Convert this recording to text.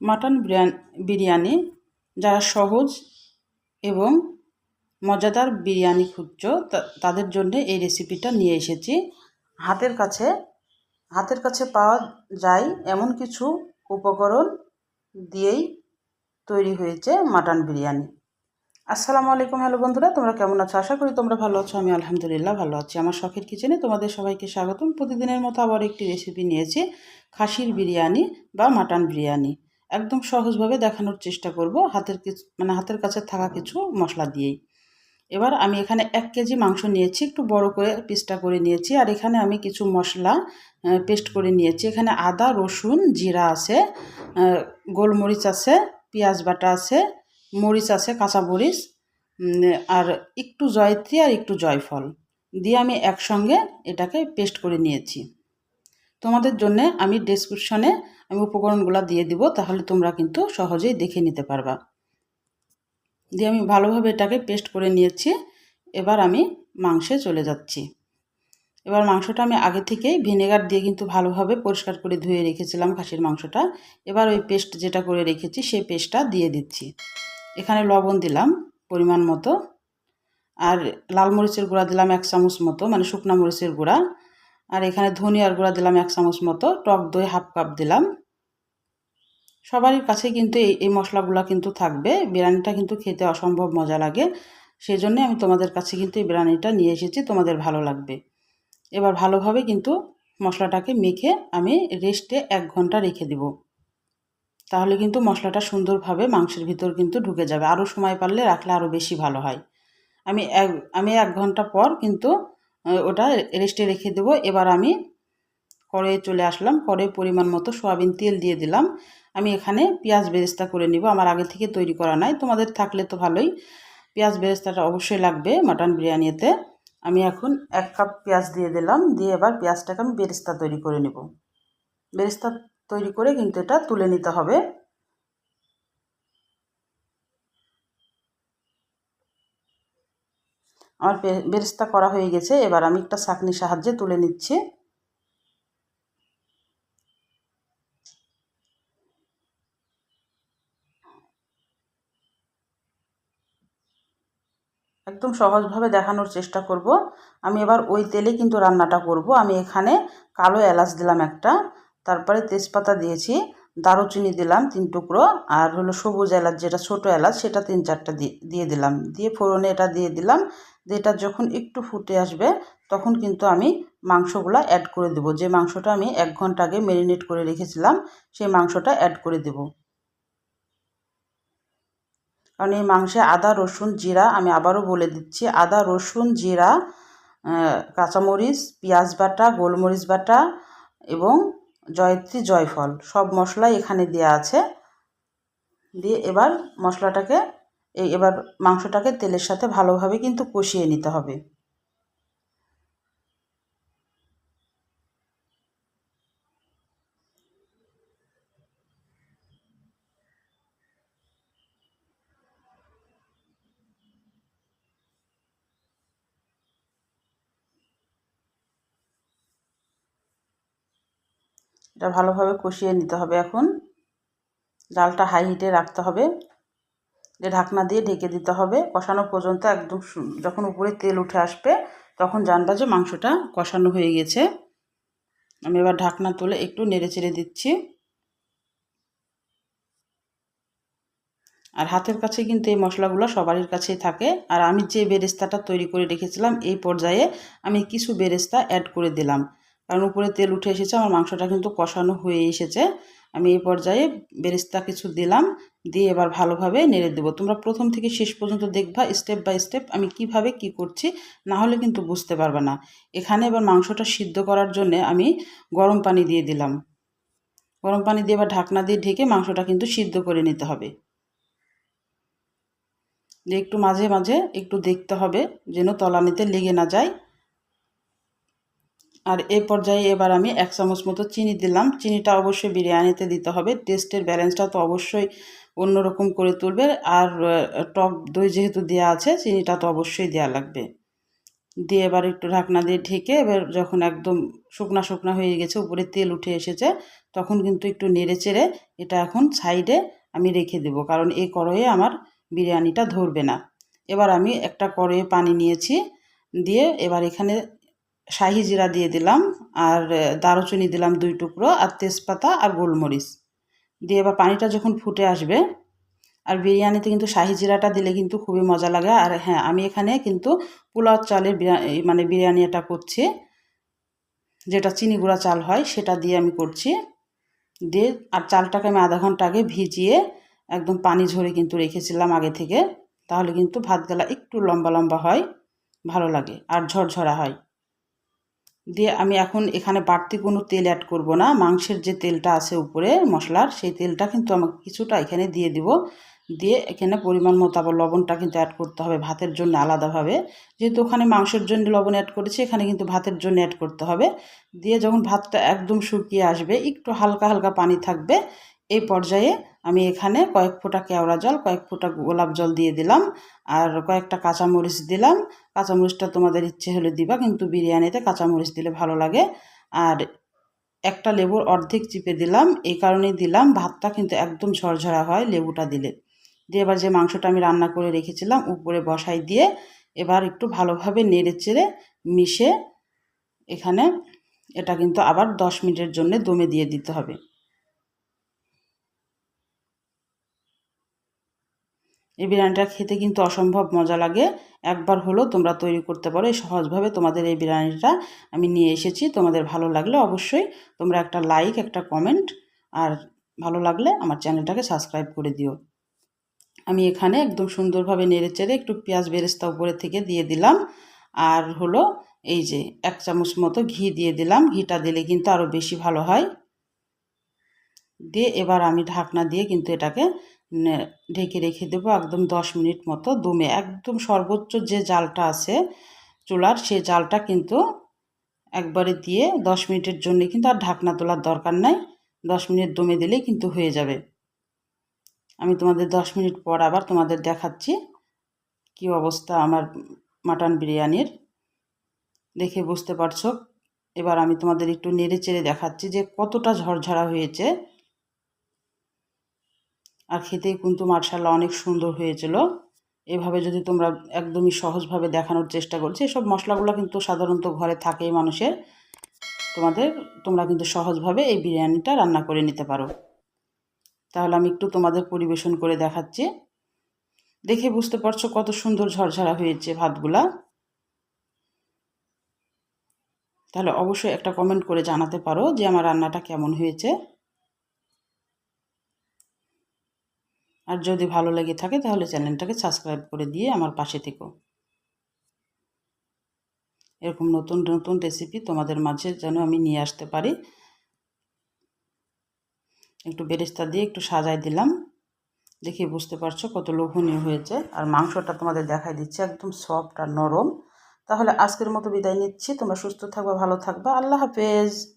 Mutton biryani যারা সহজ এবং মজাদার বিরিয়ানি খুঁজছো তাদের জন্য এই রেসিপিটা নিয়ে এসেছি। হাতের কাছে হাতের কাছে পাওয়া যায় এমন কিছু উপকরণ দিয়েই তৈরি হয়েছে মাটন বিরিয়ানি। আসসালামু আলাইকুম, হ্যালো বন্ধুরা, তোমরা কেমন আছো? আশা করি তোমরা ভালো আছো, আমি আলহামদুলিল্লাহ ভালো আছি। আমার শখের কিচেনে তোমাদের সবাইকে স্বাগতম। প্রতিদিনের মতো আবার একটি রেসিপি নিয়েছি, খাসির বিরিয়ানি বা মাটন বিরিয়ানি। একদম সহজভাবে দেখানোর চেষ্টা করব। হাতের কিছু মানে হাতের কাছে থাকা কিছু মশলা দিয়েই। এবার আমি এখানে এক কেজি মাংস নিয়েছি, একটু বড় করে পিসটা করে নিয়েছি। আর এখানে আমি কিছু মশলা পেস্ট করে নিয়েছি। এখানে আদা, রসুন, জিরা আছে গোলমরিচ আছে, পেঁয়াজ বাটা আছে, মরিচ আছে কাঁচা মরিচ আর একটু জয়ত্রী আর একটু জয়ফল। দিয়ে আমি একসঙ্গে এটাকে পেস্ট করে নিয়েছি। তোমাদের জন্য আমি ডেসক্রিপশনে আমি উপকরণগুলো দিয়ে দিব, তাহলে তোমরা কিন্তু সহজেই দেখে নিতে পারবা। দিয়ে আমি ভালোভাবে এটাকে পেস্ট করে নিয়েছি, এবার আমি মাংসে চলে যাচ্ছি। এবার মাংসটা আমি আগে থেকেই ভিনেগার দিয়ে কিন্তু ভালোভাবে পরিষ্কার করে ধুয়ে রেখেছিলাম খাসির মাংসটা। এবার ওই পেস্ট যেটা করে রেখেছি, সেই পেস্টটা দিয়ে দিচ্ছি। এখানে লবণ দিলাম পরিমাণ মতো, আর লাল মরিচের গুঁড়া দিলাম এক চামচ মতো মানে শুকনা মরিচের গুঁড়া। আর এখানে ধনিয়ার গুঁড়া দিলাম এক চামচ মতো, টক দই হাফ কাপ দিলাম। সবারই কাছে কিন্তু এই এই মশলাগুলো কিন্তু থাকবে। বিরিয়ানিটা কিন্তু খেতে অসম্ভব মজা লাগে। সেই জন্যে আমি তোমাদের কাছে কিন্তু এই বিরিয়ানিটা নিয়ে এসেছি, তোমাদের ভালো লাগবে। এবার ভালোভাবে কিন্তু মশলাটাকে মেখে আমি রেস্টে এক ঘণ্টা রেখে দিব। তাহলে কিন্তু মশলাটা সুন্দরভাবে মাংসের ভিতর কিন্তু ঢুকে যাবে। আরও সময় পারলে রাখলে আরও বেশি ভালো হয়। আমি এক আমি এক ঘণ্টা পর কিন্তু ওটা রেস্টে রেখে দেবো। এবার আমি কড়াইয়ে চলে আসলাম। কড়াই পরিমাণ মতো সয়াবিন তেল দিয়ে দিলাম। আমি এখানে পেঁয়াজ বেরেস্তা করে নিব। আমার আগে থেকে তৈরি করা নাই। তোমাদের থাকলে তো ভালোই। পেঁয়াজ বেরেস্তাটা অবশ্যই লাগবে মাটন বিরিয়ানিতে। আমি এখন এক কাপ পেঁয়াজ দিয়ে দিলাম। দিয়ে এবার পেঁয়াজটাকে আমি বেরেস্তা তৈরি করে নেব। বেরেস্তা তৈরি করে কিন্তু এটা তুলে নিতে হবে। আমার বেরেস্তা করা হয়ে গেছে, এবার আমি একটা চাকনির সাহায্যে তুলে নিচ্ছি। একদম সহজভাবে দেখানোর চেষ্টা করব। আমি এবার ওই তেলে কিন্তু রান্নাটা করব। আমি এখানে কালো এলাচ দিলাম একটা, তারপরে তেজপাতা দিয়েছি, দারুচিনি দিলাম তিন টুকরো, আর হলো সবুজ এলাচ, যেটা ছোটো এলাচ, সেটা তিন চারটা দিয়ে দিলাম। দিয়ে ফোড়নে এটা দিয়ে দিলাম এটা যখন একটু ফুটে আসবে, তখন কিন্তু আমি মাংসগুলো অ্যাড করে দেবো। যে মাংসটা আমি এক ঘণ্টা আগে ম্যারিনেট করে রেখেছিলাম, সেই মাংসটা অ্যাড করে দেবো। কারণ এই মাংসে আদা, রসুন, জিরা আমি আবারও বলে দিচ্ছি, আদা, রসুন, জিরা কাঁচামরিচ, পেঁয়াজ বাটা, গোলমরিচ বাটা এবং জয়ত্রী জয়ফল সব মশলাই এখানে দেওয়া আছে। দিয়ে এবার মশলাটাকে এই এবার মাংসটাকে তেলের সাথে ভালোভাবে কিন্তু কষিয়ে নিতে হবে। এটা ভালোভাবে কষিয়ে নিতে হবে এখন। জালটা হাই হিটে রাখতে হবে। ঢাকনা দিয়ে ঢেকে দিতে হবে। কষানো পর্যন্ত একদম যখন উপরে তেল উঠে আসবে, তখন জানবা যে মাংসটা কষানো হয়ে গেছে। আমি এবার ঢাকনা তুলে একটু নেড়ে চেড়ে দিচ্ছি। আর হাতের কাছে কিন্তু এই মশলাগুলো সবারই কাছেই থাকে। আর আমি যে বেরেস্তাটা তৈরি করে রেখেছিলাম, এই পর্যায়ে আমি কিছু বেরেস্তা অ্যাড করে দিলাম। কারণ উপরে তেল উঠে এসেছে, আমার মাংসটা কিন্তু কষানো হয়ে এসেছে। আমি এই পর্যায়ে বেরেস্তা কিছু দিলাম, দিয়ে এবার ভালোভাবে নেড়ে দেবো। তোমরা প্রথম থেকে শেষ পর্যন্ত দেখবা স্টেপ বাই স্টেপ আমি কীভাবে কি করছি, না হলে কিন্তু বুঝতে পারবে না। এখানে এবার মাংসটা সিদ্ধ করার জন্যে আমি গরম পানি দিয়ে দিলাম। গরম পানি দিয়ে এবার ঢাকনা দিয়ে ঢেকে মাংসটা কিন্তু সিদ্ধ করে নিতে হবে। যে একটু মাঝে মাঝে একটু দেখতে হবে যেন তলানিতে লেগে না যায়। আর এই পর্যায়ে এবার আমি এক চামচ মতো চিনি দিলাম। চিনিটা অবশ্যই বিরিয়ানিতে দিতে হবে। টেস্টের ব্যালেন্সটা তো অবশ্যই অন্যরকম করে তুলবে। আর টক দই যেহেতু দেওয়া আছে, চিনিটা তো অবশ্যই দেওয়া লাগবে। দিয়ে এবার একটু ঢাকনা দিয়ে ঢেকে এবার যখন একদম শুকনা শুকনা হয়ে গেছে, উপরে তেল উঠে এসেছে, তখন কিন্তু একটু নেড়ে চেড়ে এটা এখন সাইডে আমি রেখে দেবো। কারণ এই কড়াইয়ে আমার বিরিয়ানিটা ধরবে না। এবার আমি একটা কড়াইয়ে পানি নিয়েছি। দিয়ে এবার এখানে শাহি জিরা দিয়ে দিলাম আর দারুচিনি দিলাম দুই টুকরো আর তেজপাতা আর গোলমরিচ। দিয়ে এবার পানিটা যখন ফুটে আসবে, আর বিরিয়ানিতে কিন্তু শাহি জিরাটা দিলে কিন্তু খুবই মজা লাগে। আর হ্যাঁ আমি এখানে কিন্তু পোলাও চালের মানে বিরিয়ানি এটা করছি। যেটা চিনি গুঁড়া চাল হয়, সেটা দিয়ে আমি করছি। দিয়ে, আর চালটাকে আমি আধা ঘণ্টা আগে ভিজিয়ে একদম পানি ঝরে কিন্তু রেখেছিলাম আগে থেকে। তাহলে কিন্তু ভাতগালা একটু লম্বা লম্বা হয়, ভালো লাগে। আর ঝরঝরা হয়। দিয়ে আমি এখন এখানে বাড়তি কোনো তেল অ্যাড করব না। মাংসের যে তেলটা আছে উপরে মশলার, সেই তেলটা কিন্তু আমাকে কিছুটা এখানে দিয়ে দিব। দিয়ে এখানে পরিমাণ মতো আবার লবণটা কিন্তু অ্যাড করতে হবে ভাতের জন্য আলাদাভাবে। যেহেতু ওখানে মাংসের জন্য লবণ অ্যাড করেছি, এখানে কিন্তু ভাতের জন্য অ্যাড করতে হবে। দিয়ে যখন ভাতটা একদম শুকিয়ে আসবে, একটু হালকা হালকা পানি থাকবে এই পর্যায়ে আমি এখানে কয়েক ফোঁটা কেওড়া জল, কয়েক ফোঁটা গোলাপ জল দিয়ে দিলাম আর কয়েকটা কাঁচামরিচ দিলাম। কাঁচামরিচটা তোমাদের ইচ্ছে হলে দিবা, কিন্তু বিরিয়ানিতে কাঁচামরিচ দিলে ভালো লাগে। আর একটা লেবুর অর্ধেক চিপে দিলাম, এই কারণেই দিলাম। ভাতটা কিন্তু একদম ঝরঝরা হয় লেবুটা দিলে। দিয়ে এবার যে মাংসটা আমি রান্না করে রেখেছিলাম উপরে বসাই দিয়ে এবার একটু ভালোভাবে নেড়ে চেড়ে মিশে এখানে এটা কিন্তু আবার দশ মিনিটের জন্য দমে দিয়ে দিতে হবে। এই বিরিয়ানিটা খেতে কিন্তু অসম্ভব মজা লাগে। একবার হলেও তোমরা তৈরি করতে পারো। এই সহজভাবে তোমাদের এই বিরিয়ানিটা আমি নিয়ে এসেছি। তোমাদের ভালো লাগলে অবশ্যই তোমরা একটা লাইক একটা কমেন্ট আর ভালো লাগলে আমার চ্যানেলটাকে সাবস্ক্রাইব করে দিও। আমি এখানে একদম সুন্দরভাবে নেড়ে চেড়ে একটু পেঁয়াজ বেরেস্তা উপরে থেকে দিয়ে দিলাম। আর হলো এই যে এক চামচ মতো ঘি দিয়ে দিলাম। ঘিটা দিলে কিন্তু আরও বেশি ভালো হয়। দিয়ে এবার আমি ঢাকনা দিয়ে কিন্তু এটাকে ঢেকে রেখে দেবো একদম দশ মিনিট মতো দমে। একদম সর্বোচ্চ যে জালটা আছে চুলার সেই জালটা কিন্তু একবারে দিয়ে দশ মিনিটের জন্য কিন্তু আর ঢাকনা তোলার দরকার নাই। দশ মিনিট দমে দিলেই কিন্তু হয়ে যাবে। আমি তোমাদের দশ মিনিট পর আবার তোমাদের দেখাচ্ছি কি অবস্থা আমার মাটন বিরিয়ানির। দেখে বুঝতে পারছ? এবার আমি তোমাদের একটু নেড়ে চেড়ে দেখাচ্ছি যে কতটা ঝরঝরা হয়েছে। আর খেতেই কিন্তু মার্শাল্লাহ অনেক সুন্দর হয়েছিল। এভাবে যদি তোমরা একদমই সহজভাবে দেখানোর চেষ্টা করছি, এসব মশলাগুলো কিন্তু সাধারণত ঘরে থাকেই মানুষের। তোমাদের, তোমরা কিন্তু সহজভাবে এই বিরিয়ানিটা রান্না করে নিতে পারো। তাহলে আমি একটু তোমাদের পরিবেশন করে দেখাচ্ছি। দেখে বুঝতে পারছ কত সুন্দর ঝরঝরা হয়েছে ভাতগুলা? তাহলে অবশ্যই একটা কমেন্ট করে জানাতে পারো যে আমার রান্নাটা কেমন হয়েছে। আর যদি ভালো লেগে থাকে তাহলে চ্যানেলটাকে সাবস্ক্রাইব করে দিয়ে আমার পাশে থেকো। এরকম নতুন নতুন রেসিপি তোমাদের মাঝে যেন আমি নিয়ে আসতে পারি। একটু বেরেস্তা দিয়ে একটু সাজাই দিলাম। দেখি বুঝতে পারছ কত লোভনীয় হয়েছে। আর মাংসটা তোমাদের দেখাই দিচ্ছে, একদম সফট আর নরম। তাহলে আজকের মতো বিদায় নিচ্ছি। তোমরা সুস্থ থাকবা, ভালো থাকবা। আল্লাহ হাফেজ।